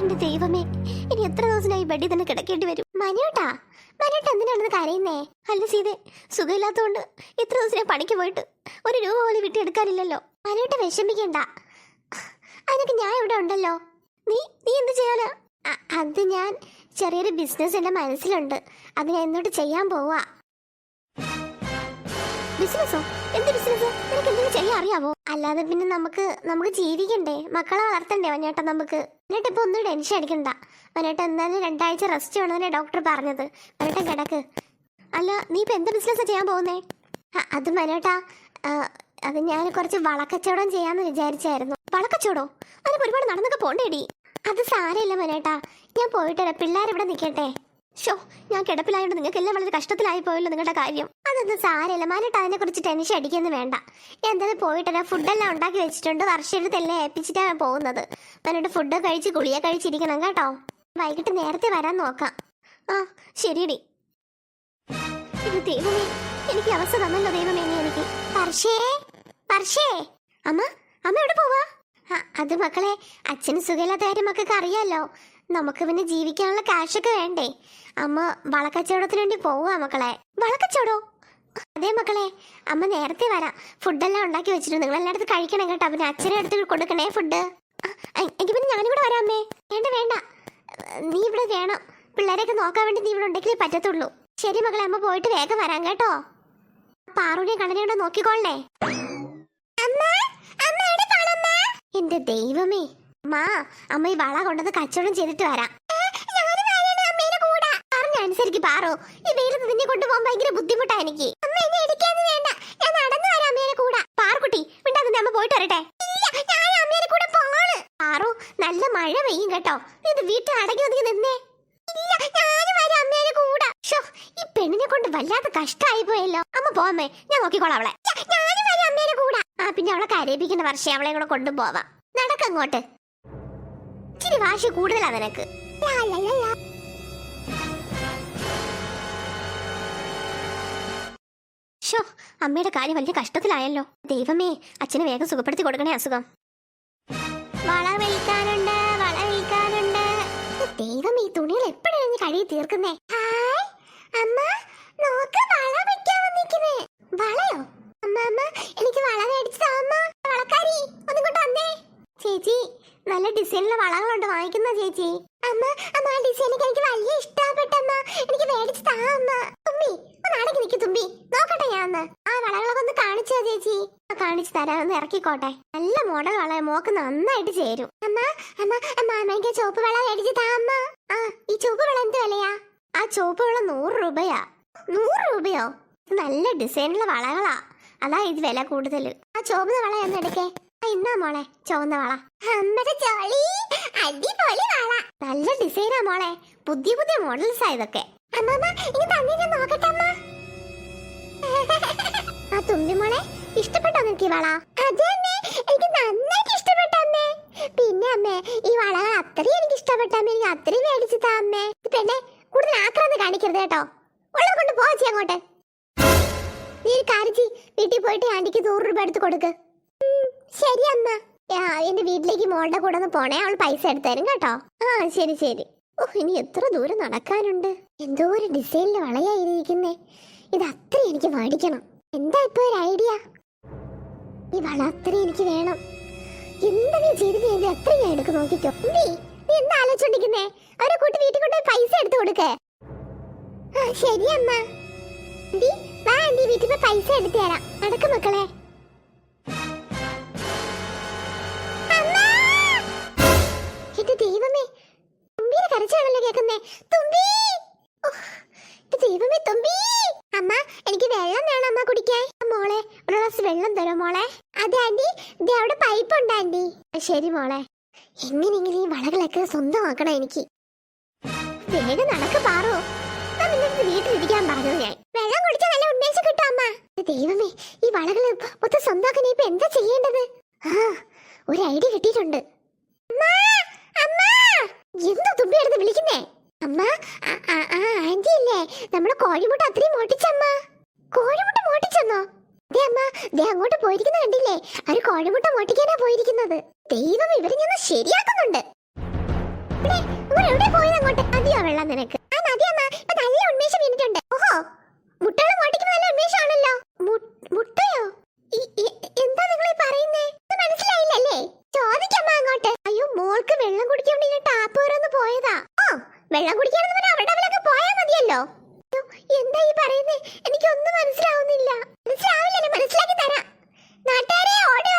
എന്റെ ദൈവമേ ഇനി എത്ര ദിവസമായി ബെഡിൽ തന്നെ കിടക്കേണ്ടി വരും? മനോട്ടാ മനോട്ട് എന്തിനാണെന്ന് കരയുന്നേ? അല്ല സീതെ സുഖമില്ലാത്തതുകൊണ്ട് ഇത്ര ദിവസം ഞാൻ പണിക്ക് പോയിട്ട് ഒരു രൂപ പോലും വിട്ടിയെടുക്കാനില്ലല്ലോ മനോട്ട് വിഷമിക്കണ്ട. അതിനൊക്കെ ഞാൻ ഇവിടെ ഉണ്ടല്ലോ. നീ നീ എന്ത് ചെയ്യാനാ? അത് ഞാൻ ചെറിയൊരു ബിസിനസ് എന്റെ മനസ്സിലുണ്ട്. അത് ഞാൻ എന്നോട്ട് ചെയ്യാൻ പോവാ. ബിസിനസ്സോ? എന്ത് ബിസിനസ് അറിയാവോ? അല്ലാതെ പിന്നെ നമുക്ക് നമുക്ക് ജീവിക്കണ്ടേ? മക്കളെ വളർത്തണ്ടേ വന്നേട്ടാ നമുക്ക്? എന്നിട്ട് ഇപ്പൊ ഒന്നും ടെൻഷൻ അടിക്കണ്ട. വന്നേട്ട എന്തായാലും രണ്ടാഴ്ച റെസ്റ്റ് വേണമെന്നേ ഡോക്ടർ പറഞ്ഞത്. വനേട്ട കിടക്ക്. അല്ല നീ ഇപ്പൊ എന്ത് ബിസിനസ് ചെയ്യാൻ പോകുന്നേ? അത് വനേട്ട അത് ഞാൻ കുറച്ച് വളക്കച്ചവടം ചെയ്യാന്ന് വിചാരിച്ചായിരുന്നു. വളക്കച്ചവടോ? അതിന് ഒരുപാട് നടന്നൊക്കെ പോണ്ടേടി. അത് സാരമില്ല വനേട്ട. ഞാൻ പോയിട്ട് പിള്ളേരെ ഇവിടെ നിൽക്കട്ടെ ഷോ ഞാൻ കിടപ്പിലായോണ്ട് നിങ്ങൾക്ക് എല്ലാം വളരെ കഷ്ടത്തിലായി പോയല്ലോ നിങ്ങളുടെ കാര്യം. അതൊന്നും സാരമില്ല മാനിട്ട് അതിനെ കുറിച്ച് ടെൻഷൻ അടിക്കുന്നു വേണ്ട. എന്തായാലും പോയിട്ട് ഫുഡെല്ലാം ഉണ്ടാക്കി വെച്ചിട്ടുണ്ട് എല്ലാം ഏൽപ്പിച്ചിട്ടാണ് പോകുന്നത്. മനോട്ട് ഫുഡ് കഴിച്ച് ഗുളിയ കഴിച്ചിരിക്കണം കേട്ടോ. വൈകിട്ട് നേരത്തെ വരാൻ നോക്കാം. ആ ശരിയടി. ദൈവമേ എനിക്ക് അവസ്ഥ തന്നല്ലോ ദൈവമേ എനിക്ക്. പർഷേ പർഷേ അമ്മ അമ്മ എവിടെ പോവാ? അത് മക്കളെ അച്ഛന് സുഖമില്ലാത്ത കാര്യം മക്കൾക്ക് അറിയാലോ. നമുക്ക് പിന്നെ ജീവിക്കാനുള്ള കാശൊക്കെ വേണ്ടേ? അമ്മ വളക്കച്ചവടത്തിന് വേണ്ടി പോവാ മക്കളെ. വളക്കച്ചവടോ? അതെ മക്കളെ അമ്മ നേരത്തെ വരാം. ഫുഡെല്ലാം ഉണ്ടാക്കി വെച്ചിട്ടുണ്ട്. നിങ്ങൾ എല്ലായിടത്തും കഴിക്കണം കേട്ടോ. പിന്നെ അച്ഛനെ അടുത്ത് കൊടുക്കണേ ഫുഡ്. എനിക്ക് പിന്നെ ഞാനും കൂടെ വരാം അമ്മേ. വേണ്ട വേണ്ട. നീ ഇവിടെ വേണം. പിള്ളേരെയൊക്കെ നോക്കാൻ വേണ്ടി നീ ഇവിടെ ഉണ്ടെങ്കിലേ പറ്റത്തുള്ളൂ. ശരി മകളെ അമ്മ പോയിട്ട് വേഗം വരാം കേട്ടോ. പാറുവിനെ കണ്ണനെ കൂടെ നോക്കിക്കോളണേ. എന്റെ ദൈവമേ. മാ അമ്മ ഈ വള കൊണ്ടത് കച്ചവടം ചെയ്തിട്ട് വരാം. പറഞ്ഞനുസരിക്ക് പാറോ. ഈ വെയിലത്ത് നിന്നെ കൊണ്ടുപോകാൻ ഭയങ്കര ബുദ്ധിമുട്ടാ എനിക്ക്. അമ്മ വേണ്ട. ഞാൻ നടന്നു വരാം അമ്മ പോയിട്ട് വരട്ടെ? പാറു നല്ല മഴ പെയ്യും കേട്ടോ. വീട്ടിൽ അടങ്ങി ഈ പെണ്ണിനെ കൊണ്ട് വല്ലാത്ത കഷ്ടായി പോയല്ലോ അമ്മ ഞാൻ ആ പിന്നെ അവളെ കരയിപ്പിക്കുന്ന വർഷം അവളെ കൂടെ കൊണ്ടുപോവാം. നടക്കങ്ങോട്ട് ഇച്ചിരി വാശി കൂടുതലാ നിനക്ക്. ഷോ അമ്മയുടെ കാര്യം വലിയ കഷ്ടത്തിലായല്ലോ. ദൈവമേ അച്ഛനെ വേഗം സുഖപ്പെടുത്തി കൊടുക്കണേ അസുഖം. വള വിൽക്കാനുണ്ട് വള വിൽക്കാനുണ്ട്. ദൈവം ഈ തുണികൾ എപ്പോഴാണ് കഴുകി തീർക്കുന്നേ? ഹായ് അമ്മ നോക്ക് വള വെക്കാൻ വന്നിരിക്കുന്നേ. വളയോ അമ്മ അമ്മ എനിക്ക് വള മേടിച്ചു താ അമ്മ വളക്കാരി ഒന്നും കൊണ്ട് വന്നേ ചേച്ചി ഡിസൈനിലെ വളങ്ങളുണ്ട് വാങ്ങിക്കുന്ന ചേച്ചി? അമ്മ അമ്മ ആ ഡിസൈനൊക്കെ എനിക്ക് വലിയ ഇഷ്ടപ്പെട്ടമ്മ എനിക്ക് മേടിച്ചു താ അമ്മ. തുമ്പി ഒന്ന് അടക്കി നിൽക്ക് തുമ്പി. നോക്കട്ടെ ഞാൻ ആ വളകളൊക്കെ ഒന്ന് കാണിച്ചോ ചേച്ചി? ആ, കാണിച്ചു തരാം ഒന്ന് ഇറക്കിക്കോട്ടെ. നല്ല മോഡൽ വള മോക്ക് നന്നായിട്ട് ചേരും. അമ്മ അമ്മ അമ്മ അമ്മയ്ക്ക് ചുവപ്പ് വള മേടിച്ചു താ അമ്മ. ആ ഈ ചുവപ്പ് വള എന്ത് വിലയാ? ആ ചുവപ്പ് വള നൂറ് രൂപയാ. നൂറ് രൂപയോ? നല്ല ഡിസൈനുള്ള വളകളാ. അതാ ഇത് വില കൂടുതൽ ആ ചുവന്ന വള എന്ന് എടുക്കേ. ആ, മോളെ? ചുവന്ന വള. അടിപൊളി വള. നല്ല ഡിസൈനാ മോളെ. പുതിയ പുതിയ മോഡൽസ് ഇതൊക്കെ. ആ തുമ്പി മോളെ ഇഷ്ടപ്പെട്ടോ നിനക്ക് ഈ വള? എനിക്ക് നന്നായിട്ട് ഇഷ്ടപ്പെട്ടു പിന്നെ അമ്മേ ഈ വളകൾ അത്രയും എനിക്ക് ഇഷ്ടപ്പെട്ടു എനിക്ക് അത്രയും മേടിച്ചു താ അമ്മേ പിന്നെ കൂടുതൽ ആക്രാന്ത് കാണിക്കരുത് കേട്ടോ. ഉള്ളത് കൊണ്ട് പോവാ അങ്ങോട്ട്. നീ ഒരു കാര്യം വീട്ടിൽ പോയിട്ട് ആന്റിക്ക് നൂറ് രൂപ എടുത്ത് കൊടുക്ക്. ശരി അമ്മ. എന്റെ വീട്ടിലേക്ക് മോളുടെ കൂടെ ഒന്ന് പോണേ. അവൾ പൈസ എടുത്തേരും കേട്ടോ. ആ ശരി ശരി. ഓ ഇനി എത്ര ദൂരം നടക്കാനുണ്ട്? എന്തോ ഒരു ഡിസൈനിൽ വളയായിരിക്കുന്നേ. ഇത് അത്ര എനിക്ക് മേടിക്കണം എന്താ ഇപ്പൊ ഒരു ഐഡിയ ഈ വള അത്ര എനിക്ക് വേണം. എന്തെങ്കിലും ചെയ്തിട്ട് എന്റെ അത്ര ഞാൻ എടുക്കും നോക്കിക്കോ. നീ നീ എന്താ ആലോചിച്ചോണ്ടിരിക്കുന്നേ? അവരെ കൂട്ടി വീട്ടിൽ കൊണ്ട് പൈസ എടുത്തു കൊടുക്കേ. ആ ശരി അമ്മ. ആന്റി വാ ആന്റി വീട്ടിൽ പൈസ എടുത്തു തരാം. നടക്കും മക്കളെ. ദൈവമേ തുമ്പി. അമ്മ എനിക്ക് വെള്ളം വേണം അമ്മ കുടിക്കാൻ. മോളെ ഒരു ഗ്ലാസ് വെള്ളം തരോ മോളെ? അതെ ആന്റി. ദേ അവിടെ പൈപ്പ് ഉണ്ട് ആന്റി ശരി മോളെ. എങ്ങനെയെങ്കിലും ഈ വളകളൊക്കെ സ്വന്തമാക്കണം എനിക്ക്. വേഗം നടക്ക് പാറോ. വീട്ടിലിരിക്കാൻ പറഞ്ഞത് ഞാൻ. വെള്ളം കുടിച്ച നല്ല ഉന്മേഷം കിട്ടും അമ്മ. ദൈവമേ ഈ വളകൾ മൊത്തം സ്വന്തമാക്കാൻ ഇപ്പൊ എന്താ ചെയ്യേണ്ടത്? ആ ഒരു ഐഡിയ കിട്ടിയിട്ടുണ്ട്. എന്താ തുമ്പി എടുത്ത് വിളിക്കുന്നേ? അമ്മ ആന്റി ഇല്ലേ നമ്മുടെ കോഴിമുട്ട അത്രയും മോട്ടിച്ചമ്മ കോഴിമുട്ട മോട്ടിച്ചെന്നോ അതെ അമ്മ ദേ അങ്ങോട്ട് പോയിരിക്കുന്ന കണ്ടില്ലേ? അവർ കോഴിമുട്ട മോട്ടിക്കാനാ പോയിരിക്കുന്നത്. ദൈവം ഇവരെ ഞാൻ ശരിയാക്കുന്നുണ്ട്. എവിടെ പോയത് അങ്ങോട്ട് നദിയോ വെള്ളം നിനക്ക്? ആ നദിയമ്മ ഇപ്പൊ നല്ല ഉന്മേഷം വീണിട്ടുണ്ട്. വെള്ളം കുടിക്കാനൊന്നും പറഞ്ഞാൽ അവരുടെ അവലൊക്കെ പോയാൽ മതിയല്ലോ. എന്താ ഈ പറയുന്നേ? എനിക്കൊന്നും മനസ്സിലാവുന്നില്ല. മനസ്സിലാവില്ലല്ലോ മനസ്സിലാക്കി തരാം. നാട്ടുകാരെ ഓടി